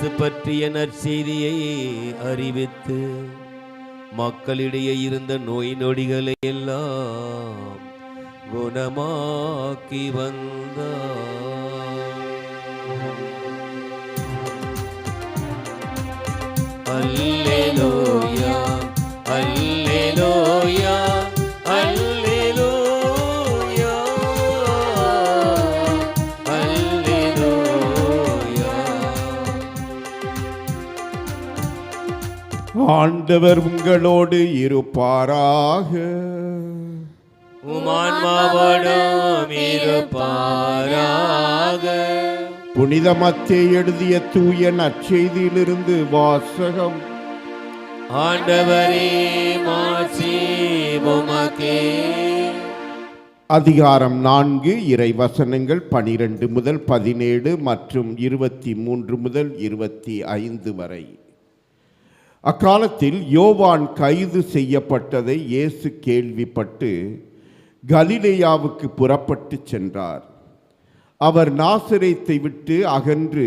இயேசு பற்றிய நற்செய்தியை அறிவித்து மக்களிடையே இருந்த நோய் நொடிகளை எல்லாம் குணமாக்கி வந்தார். அல்லேலூயா. ஆண்டவர் உங்களோடு இருப்பாராக. இருப்பாராக. புனித மத்தே எழுதிய தூய நற்செய்தியிலிருந்து வாசகம். ஆண்டவரே அதிகாரம் நான்கு இறை வசனங்கள் பனிரெண்டு முதல் பதினேழு மற்றும் இருபத்தி மூன்று முதல் இருபத்தி ஐந்து வரை. அக்காலத்தில் யோவான் கைது செய்யப்பட்டதை இயேசு கேள்விப்பட்டு கலிலேயாவுக்கு புறப்பட்டு சென்றார். அவர் நாசரேத்தை விட்டு அகன்று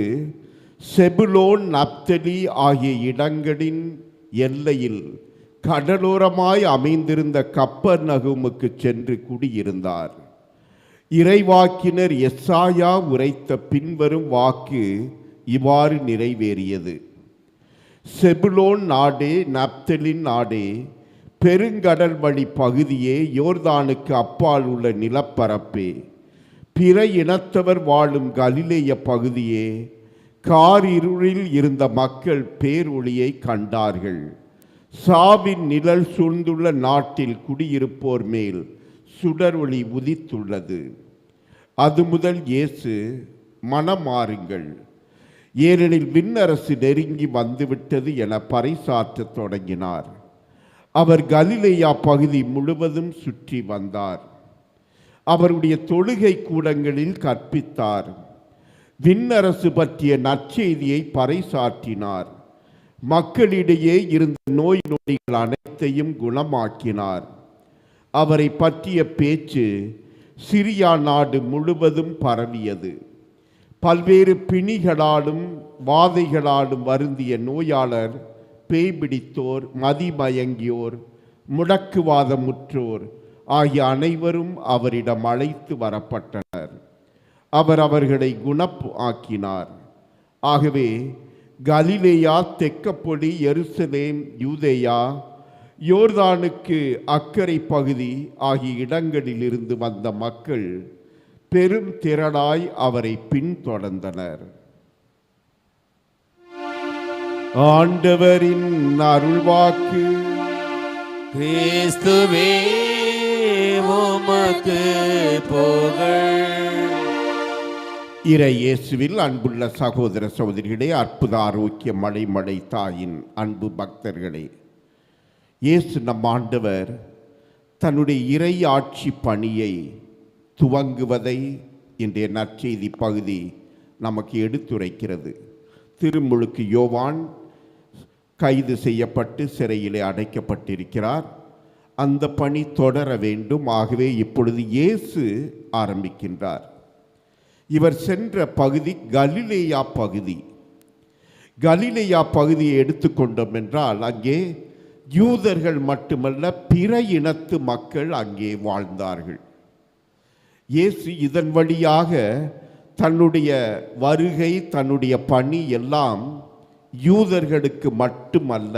செபுலோன் நப்தலி ஆகிய இடங்களின் எல்லையில் கடலோரமாய் அமைந்திருந்த கப்பர் நகுமுக்கு சென்று குடியிருந்தார். இறைவாக்கினர் எஸ்ஸாயா உரைத்த பின்வரும் வாக்கு இவ்வாறு நிறைவேறியது. செபுலோன் நாடே நப்தலின் நாடே பெருங்கடல் வழி பகுதியே யோர்தானுக்கு அப்பால் உள்ள நிலப்பரப்பே. பிற இனத்தவர் வாழும் கலிலேய பகுதியே காரிருளில் இருந்த மக்கள் பேரொளியை கண்டார்கள். சாவின் நிழல் சூழ்ந்துள்ள நாட்டில் குடியிருப்போர் மேல் சுடரொளி உதித்துள்ளது. அது முதல் இயேசு மனமாறுங்கள். ஏனெனில் விண்ணரசு நெருங்கி வந்துவிட்டது என பறைசாற்றத் தொடங்கினார். அவர் கலிலேயா பகுதி முழுவதும் சுற்றி வந்தார். அவருடைய தொழுகை கூடங்களில் கற்பித்தார். விண்ணரசு பற்றிய நற்செய்தியை பறைசாற்றினார். மக்களிடையே இருந்த நோய் நொடிகள் அனைத்தையும் குணமாக்கினார். அவரை பற்றிய பேச்சு சிரியா நாடு முழுவதும் பரவியது. பல்வேறு பிணிகளாலும் வாதைகளாலும் வருந்திய நோயாளர் பேய் பிடித்தோர் மதிமயங்கியோர் முடக்குவாதமுற்றோர் ஆகிய அனைவரும் அவரிடம் அழைத்து வரப்பட்டனர். அவர் அவர்களை குணப்பு ஆக்கினார். ஆகவே கலிலேயா தெக்கப்பொடி எருசலேம் யூதேயா யோர்தானுக்கு அக்கறை பகுதி ஆகிய இடங்களிலிருந்து வந்த மக்கள் பெரும் திரளாய் அவரை பின்தொடர்ந்தனர். ஆண்டவரின் அருள்வாக்கு. கிறிஸ்துவே உமக்கு புகழ். இறை இயேசுவில் அன்புள்ள சகோதர சகோதரிகளே அற்புத ஆரோக்கிய மழை மழை தாயின் அன்பு பக்தர்களே இயேசு நம் ஆண்டவர் தன்னுடைய இறை ஆட்சி பணியை துவங்குவதை இன்றைய நற்செய்தி பகுதி நமக்கு எடுத்துரைக்கிறது. திருமுழுக்கு யோவான் கைது செய்யப்பட்டு சிறையிலே அடைக்கப்பட்டிருக்கிறார். அந்த பணி தொடர வேண்டும். ஆகவே இப்பொழுது இயேசு ஆரம்பிக்கின்றார். இவர் சென்ற பகுதி கலிலேயா பகுதி. கலிலேயா பகுதியை எடுத்துக்கொண்டோம் என்றால் அங்கே யூதர்கள் மட்டுமல்ல பிற இனத்து மக்கள் அங்கே வாழ்ந்தார்கள். இயேசு இதன் வழியாக தன்னுடைய வருகை தன்னுடைய பணி எல்லாம் யூதர்களுக்கு மட்டுமல்ல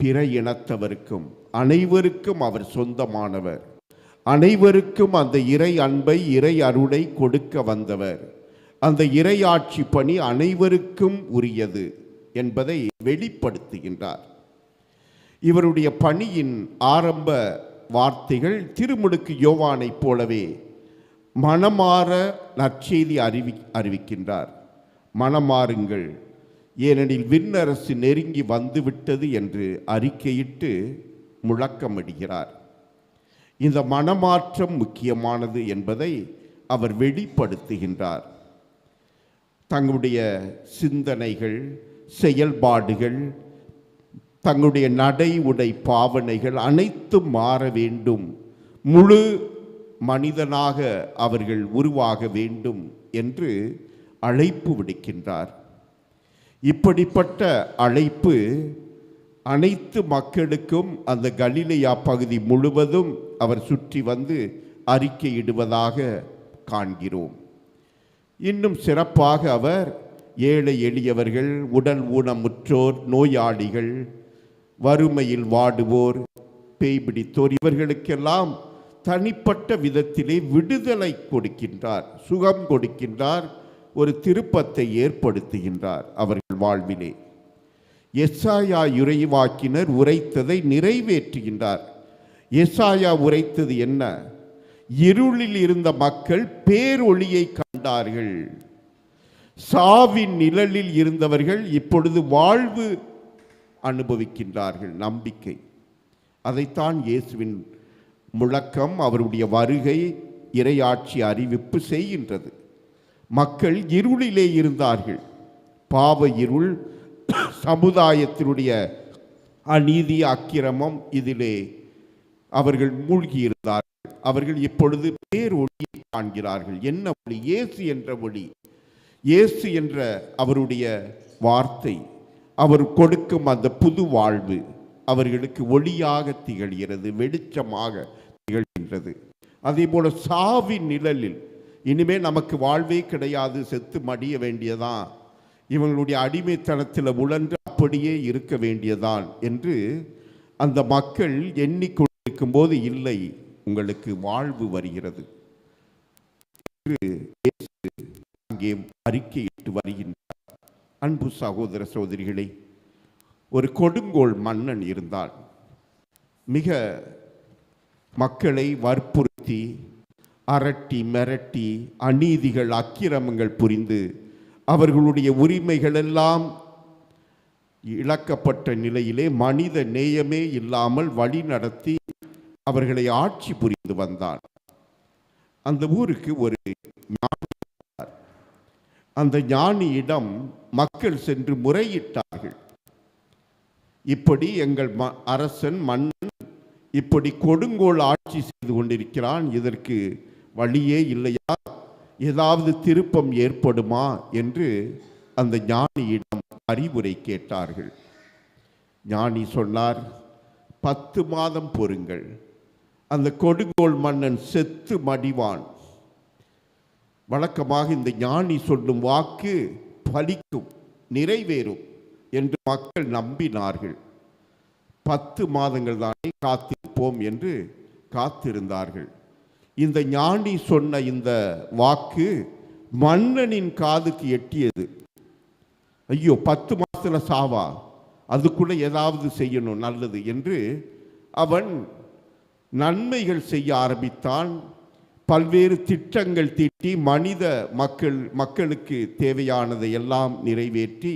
பிற இனத்தவருக்கும் அனைவருக்கும் அவர் சொந்தமானவர். அனைவருக்கும் அந்த இறை அன்பை இறை அருளை கொடுக்க வந்தவர். அந்த இறையாட்சி பணி அனைவருக்கும் உரியது என்பதை வெளிப்படுத்துகின்றார். இவருடைய பணியின் ஆரம்ப வார்த்தைகள் திருமுடுக்கு யோவானைப் போலவே மனமாற நற்செய்தி அறிவி அறிவிக்கின்றார். மனமாறுங்கள். ஏனெனில் விண்ணரசு நெருங்கி வந்துவிட்டது என்று அறிக்கையிட்டு முழக்கமிடுகிறார். இந்த மனமாற்றம் முக்கியமானது என்பதை அவர் வெளிப்படுத்துகின்றார். தங்களுடைய சிந்தனைகள் செயல்பாடுகள் தங்களுடைய நடை உடை பாவனைகள் அனைத்தும் மாற வேண்டும். முழு மனிதனாக அவர்கள் உருவாக வேண்டும் என்று அழைப்பு விடுக்கின்றார். இப்படிப்பட்ட அழைப்பு அனைத்து மக்களுக்கும் அந்த கலிலையா பகுதி முழுவதும் அவர் சுற்றி வந்து அறிக்கையிடுவதாக காண்கிறோம். இன்னும் சிறப்பாக அவர் ஏழை எளியவர்கள் உடல் ஊனமுற்றோர் நோயாளிகள் வறுமையில் வாடுவோர் பேய் பிடித்தோர் இவர்களுக்கெல்லாம் தனிப்பட்ட விதத்திலே விடுதலை கொடுக்கின்றார் சுகம் கொடுக்கின்றார் ஒரு திருப்பத்தை ஏற்படுத்துகின்றார் அவர்கள் வாழ்விலே. எஸ்ஆயா இறைவாக்கினர் உரைத்ததை நிறைவேற்றுகின்றார். எஸ்ஆயா உரைத்தது என்ன? இருளில் இருந்த மக்கள் பேரொளியை கண்டார்கள். சாவின் நிழலில் இருந்தவர்கள் இப்பொழுது வாழ்வு அனுபவிக்கின்றார்கள். நம்பிக்கை. அதைத்தான் இயேசுவின் முழக்கம் அவருடைய வருகை இறையாட்சி அறிவிப்பு செய்கின்றது. மக்கள் இருளிலே இருந்தார்கள். பாவ இருள் சமுதாயத்தினுடைய அநீதி அக்கிரமம் இதிலே அவர்கள் மூழ்கியிருந்தார்கள் அவர்கள் இப்பொழுது பேர் ஒளியை காண்கிறார்கள். என்ன ஒளி? இயேசு என்ற ஒளி. இயேசு என்ற அவருடைய வார்த்தை. அவர் கொடுக்கும் அந்த புது வாழ்வு அவர்களுக்கு ஒளியாக திகழ்கிறது வெளிச்சமாக திகழ்கின்றது. அதே போல சாவின் நிழலில் இனிமே நமக்கு வாழ்வே கிடையாது செத்து மடிய வேண்டியதான். இவங்களுடைய அடிமைத்தனத்தில் உழன்று அப்படியே இருக்க வேண்டியதான் என்று அந்த மக்கள் எண்ணிக்கொண்டிருக்கும் போது இல்லை உங்களுக்கு வாழ்வு வருகிறது. என்று அங்கே அறிக்கையிட்டு வருகின்றார். அன்பு சகோதர சகோதரிகளே ஒரு கொடுங்கோல் மன்னன் இருந்தால் மிக மக்களை வற்புறுத்தி அரட்டி மிரட்டி அநீதிகள் அக்கிரமங்கள் புரிந்து அவர்களுடைய உரிமைகளெல்லாம் இழக்கப்பட்ட நிலையிலே மனித நேயமே இல்லாமல் வழி நடத்தி அவர்களை ஆட்சி புரிந்து வந்தான். அந்த ஊருக்கு ஒரு ஞானி அந்த ஞானியிடம் மக்கள் சென்று முறையிட்டார்கள். இப்படி எங்கள் ம- அரசன் மன்னன் இப்படி கொடுங்கோல் ஆட்சி செய்து கொண்டிருக்கிறான். இதற்கு வழியே இல்லையா? ஏதாவது திருப்பம் ஏற்படுமா? என்று அந்த ஞானியிடம் அறிவுரை கேட்டார்கள். ஞானி சொன்னார் பத்து மாதம் பொறுங்கள். அந்த கொடுங்கோல் மன்னன் செத்து மடிவான். வழக்கமாக இந்த ஞானி சொல்லும் வாக்கு பலிக்கும் நிறைவேறும் என்று மக்கள் நம்பினார்கள். பத்து மாதங்கள் தானே காத்திருப்போம் என்று காத்திருந்தார்கள். இந்த ஞானி சொன்ன இந்த வாக்கு மன்னனின் காதுக்கு எட்டியது. ஐயோ பத்து மாதத்துல சாவா? அதுக்குள்ள ஏதாவது செய்யணும் நல்லது என்று அவன் நன்மைகள் செய்ய ஆரம்பித்தான். பல்வேறு திட்டங்கள் தீட்டி மனித மக்கள் மக்களுக்கு தேவையானதை எல்லாம் நிறைவேற்றி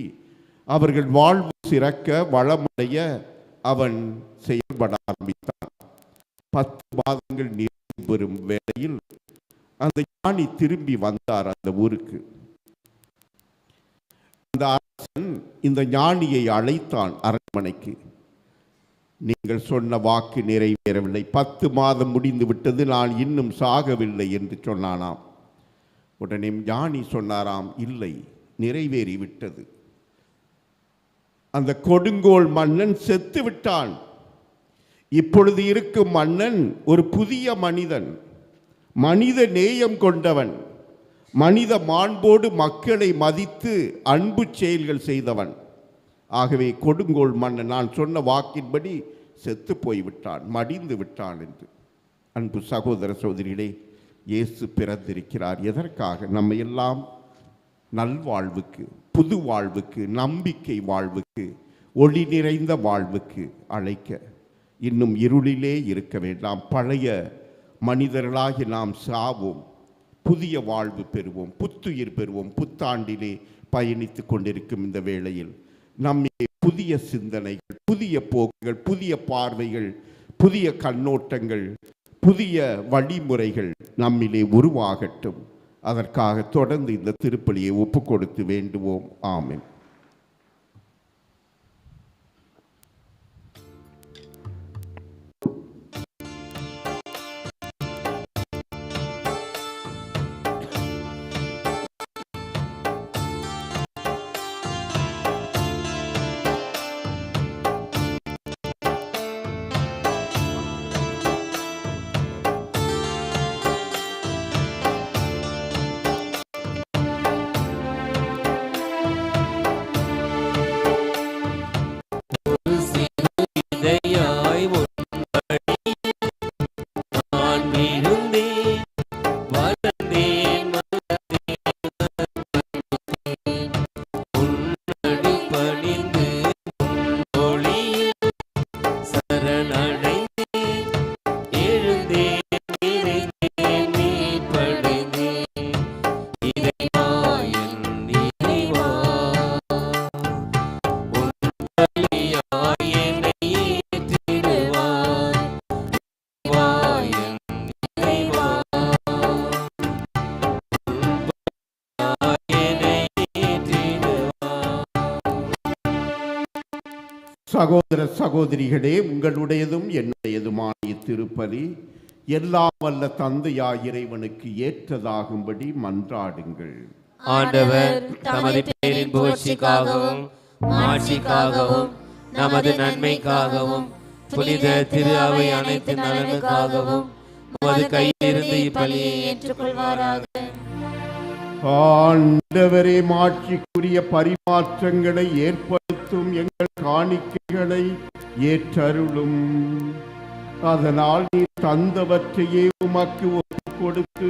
அவர்கள் வாழ்வு சிறக்க வளமடைய அவன் செயல்பட ஆரம்பித்தான். பத்து மாதங்கள் நிறைவு பெறும் வேளையில் அந்த ஞானி திரும்பி வந்தார் அந்த ஊருக்கு. அந்த அரசன் இந்த ஞானியை அழைத்தான் அரண்மனைக்கு. நீங்கள் சொன்ன வாக்கு நிறைவேறவில்லை. பத்து மாதம் முடிந்து விட்டது நான் இன்னும் சாகவில்லை என்று சொன்னானாம். உடனே ஞானி சொன்னாராம் இல்லை நிறைவேறிவிட்டது. அந்த கொடுங்கோல் மன்னன் செத்து விட்டான். இப்பொழுது இருக்கும் மன்னன் ஒரு புதிய மனிதன் மனித நேயம் கொண்டவன் மனித மாண்போடு மக்களை மதித்து அன்பு செயல்கள் செய்தவன். ஆகவே கொடுங்கோல் மன்னன் நான் சொன்ன வாக்கின்படி செத்து போய்விட்டான் மடிந்து விட்டான் என்று. அன்பு சகோதர சகோதரிகளே இயேசு பிறந்திருக்கிறார். எதற்காக? நம்ம எல்லாம் நல்வாழ்வுக்கு புது வாழ்வுக்கு நம்பிக்கை வாழ்வுக்கு ஒளி நிறைந்த வாழ்வுக்கு அழைக்க இன்னும் இருளிலே இருக்க வேண்டாம். பழைய மனிதர்களாகி நாம் சாவோம் புதிய வாழ்வு பெறுவோம் புத்துயிர் பெறுவோம் புத்தாண்டிலே பயணித்து கொண்டிருக்கும் இந்த வேளையில். நம்மிலே புதிய சிந்தனைகள் புதிய போக்குகள் புதிய பார்வைகள் புதிய கண்ணோட்டங்கள் புதிய வழிமுறைகள் நம்மிலே உருவாகட்டும். அதற்காக தொடர்ந்து இந்த திருப்பலியை ஒப்பு கொடுத்து வேண்டுவோம். ஆமின். சகோதர சகோதரிகளே உங்களுடையதும் என்னுடையதுமான இத்திருப்பலி எல்லாம் வல்ல தந்தையாய் இறைவனுக்கு ஏற்றதாகும்படி மன்றாடுங்கள். ஆண்டவர் தமது பேரின் புகழ்ச்சிக்காகவும் மாட்சிக்காகவும் நமது நன்மைக்காகவும் புனித திரு அவை அனைத்து நலனுக்காகவும் உமது கையிலிருந்து இப்பலியை ஏற்றுக்கொள்வாராக. ஆண்டவரே மாட்சிக்குரிய பரிமாற்றங்களை ஏற்படுத்தும் எங்கள் காணிக்கைகளை ஏற்றருளும். அதனால் நீ தந்தவற்றையே உமக்கு ஒப்புக் கொடுத்து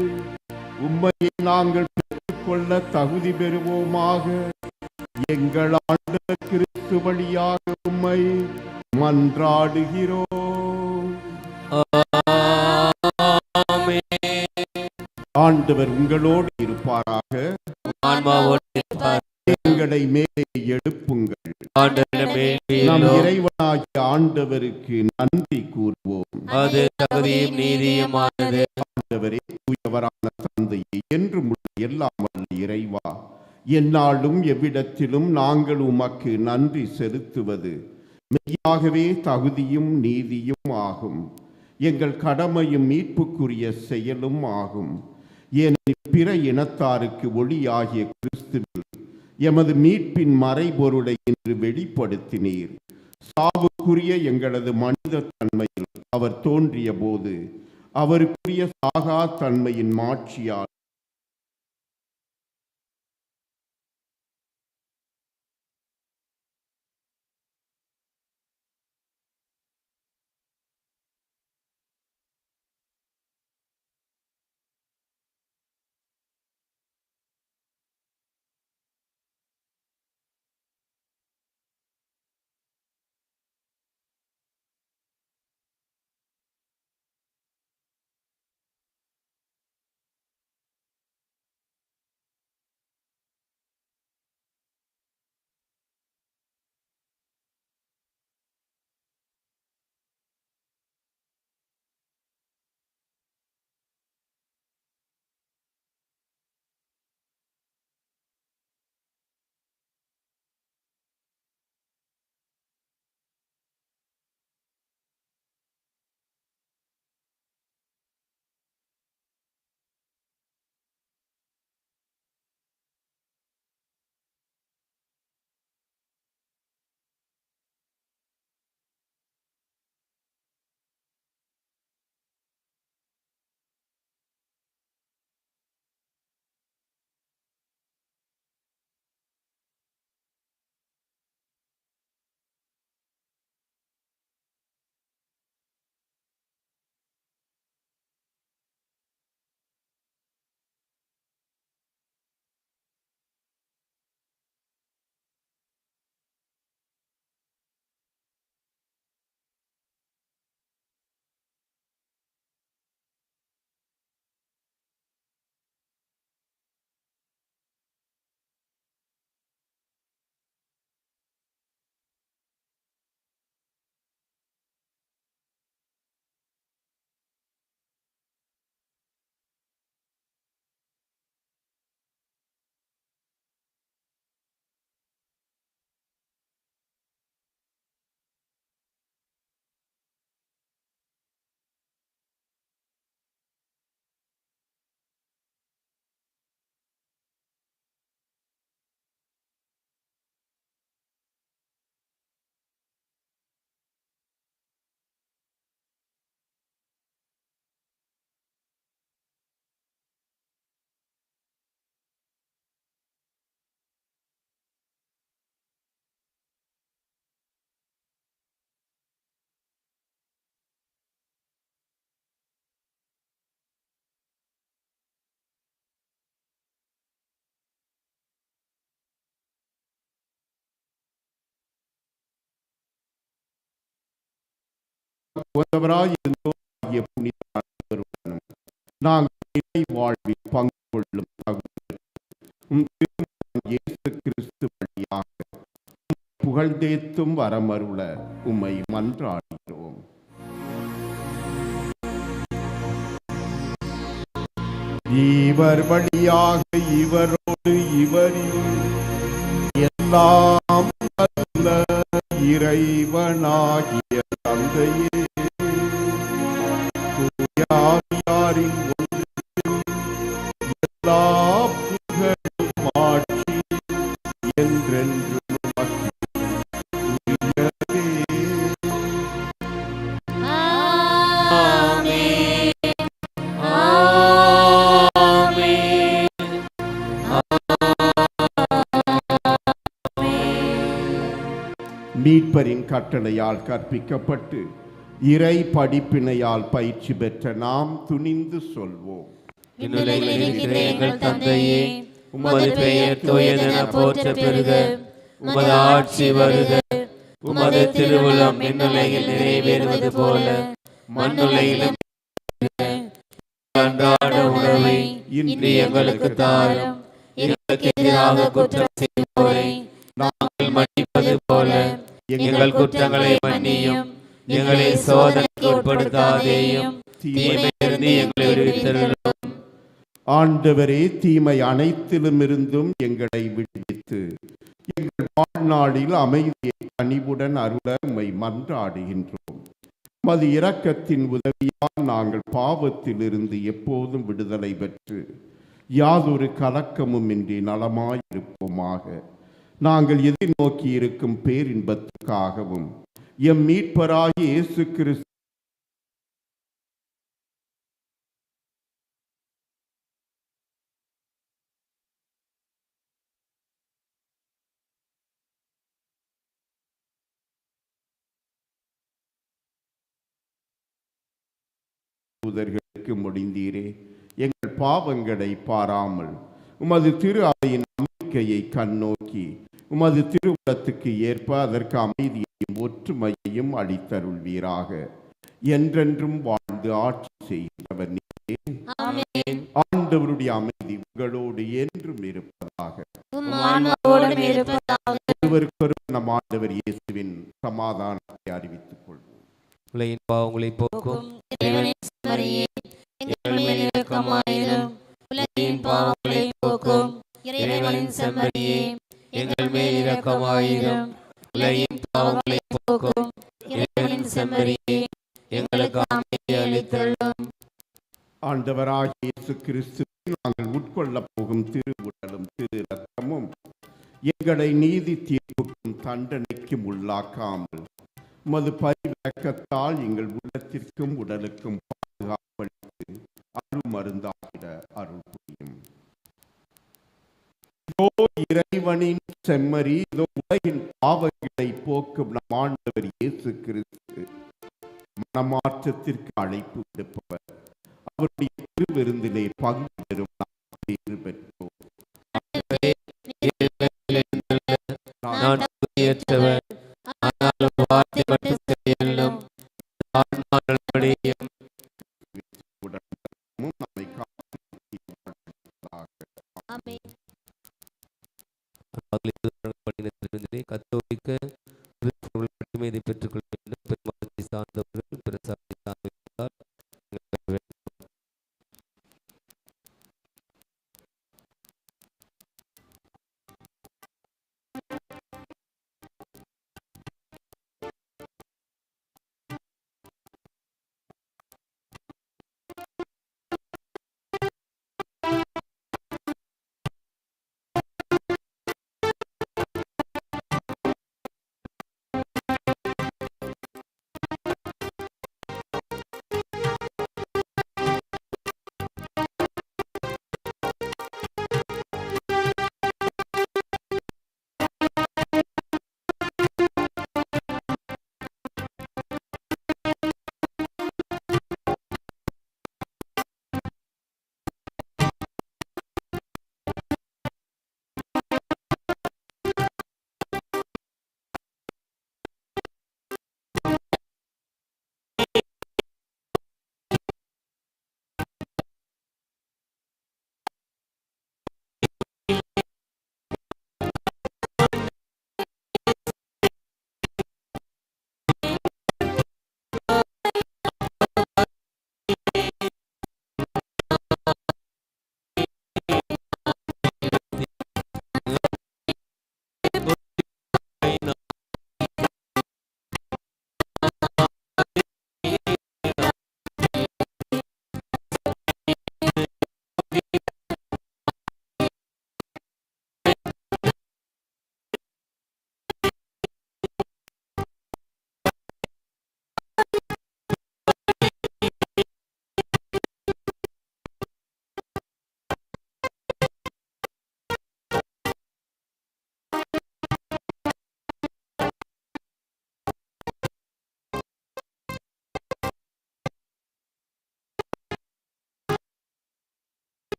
உம்மையை நாங்கள் பெற்றுக்கொள்ள தகுதி பெறுவோமாக. எங்கள் ஆண்டவர் கிறிஸ்து வழியாக உம்மை மன்றாடுகிறோம். ஆண்டவர் உங்களோடு இருப்பாராக. எங்களை மேலே எழுப்புங்கள். நம். இறைவனாகிய ஆண்டவருக்கு நன்றி கூறுவோம். அது தகுதியும் நீதியுமானது. ஆண்டவரே தூயவரான தந்தையே என்று எல்லாம் இறைவா எந்நாளும் எவ்விடத்திலும் நாங்கள் உமக்கு நன்றி செலுத்துவது மெய்யாகவே தகுதியும் நீதியும் ஆகும். எங்கள் கடமையும் மீட்புக்குரிய செயலும் ஆகும். ஏனெனில் பிற இனத்தாருக்கு ஒளியாகிய கிறிஸ்துவில் எமது மீட்பின் மறைபொருளை இன்று வெளிப்படுத்தினீர். சாவுக்குரிய எங்களது மனித தன்மையில் அவர் தோன்றிய போது அவருக்குரிய சாகா தன்மையின் மாட்சியால் உதவராய் இருந்தோம். புனித நாங்கள் வாழ்வில் பங்கு கொள்ளும் இயேசு கிறிஸ்து வழியாக புகழ்ந்தேத்தும் வரமருள உம்மை மன்றாடுகிறோம். இவர் வழியாக இவரோடு இவரில் எல்லா கட்டளையால் கற்பிக்கப்பட்டு இறை படிப்பினையால் பயிற்சி பெற்ற நாம் துணிந்து சொல்வோம். எங்கள் தந்தையே உமது பெயர் தூயதென போற்ற பெறுக. உமது ஆட்சி வருக. உமது திருவுளம் விண்ணுலகில் நிறைவேறுவது போல மண்ணுலகிலும். அன்றாட உணவை இன்று எங்களுக்கு தாரும். எங்களுக்கு எதிராக குற்றம் செய்வோரை நாங்கள் மன்னிப்பது போல எங்கள் குற்றங்களை மன்னியும். எங்களை சோதனைக்கு உட்படுத்தாதேயும். தீமையிலிருந்து எங்களை விடுவித்தருளும். ஆண்டவரே தீமை அனைத்திலும் இருந்தும் எங்களை விடுவித்து எங்கள் வாழ்நாளில் அமைதியை கனிவுடன் அருள உம்மை மன்றாடுகின்றோம். மது இரக்கத்தின் உதவியால் நாங்கள் பாவத்திலிருந்து எப்போதும் விடுதலை பெற்று யாதொரு கலக்கமும் இன்றி நலமாயிருப்போமாக. நாங்கள் எதிர்நோக்கி இருக்கும் பேரின்பத்துக்காகவும் எம் மீட்பராகி இயேசு கிறிஸ்து தூதர்களுக்கு முடிந்தீரே. எங்கள் பாவங்களை பாராமல் உமது திரு அவையின் நம்பிக்கையை கண்ணோக்கி உமது திருவுளத்துக்கு ஏற்ப அதற்கு அமைதியையும் ஒற்றுமையையும் அளித்தருள்வீராக. என்றென்றும் வாழ்ந்து ஆட்சி செய்கிறவர் நீரே. ஆமென். ஆண்டவருடைய அமைதி உங்களோடு என்றும் இருப்பதாக. நம் ஆண்டவர் இயேசுவின் சமாதானத்தை அறிவித்துக் கொள்வோம். உலகின் பாவங்களை போக்கும். உலகின் பாவங்களை போக்கும் இறைவனின் செம்மறியே, எங்கள் மேல் இரக்கமாயிரும். உலகின் பாவங்களை போக்கும். இறைவனின் செம்மறியே எங்களுக்கு அமைதி அளித்தருளும். ஆண்டவராகிய இயேசு கிறிஸ்து நாங்கள் உட்கொள்ள போகும் திருவுடலும் திரு ரத்தமும் எங்களை நீதி தீர்ப்புக்கும் தண்டனைக்கும் உள்ளாக்காமல் மது பரிவிளக்கத்தால் எங்கள் உள்ளத்திற்கும் உடலுக்கும் பாதுகாப்பளித்து அருள் மருந்தாகிட அருள் புரியும். இறைவனின் செம்மறி இதோ உலகின் பாவங்களை போக்கும் நம் ஆண்டவர் இயேசு கிறிஸ்து மனமாற்றத்திற்கு அழைப்பு விடுப்பவர். அவருடைய திருவிருந்திலே பங்கு பெறும்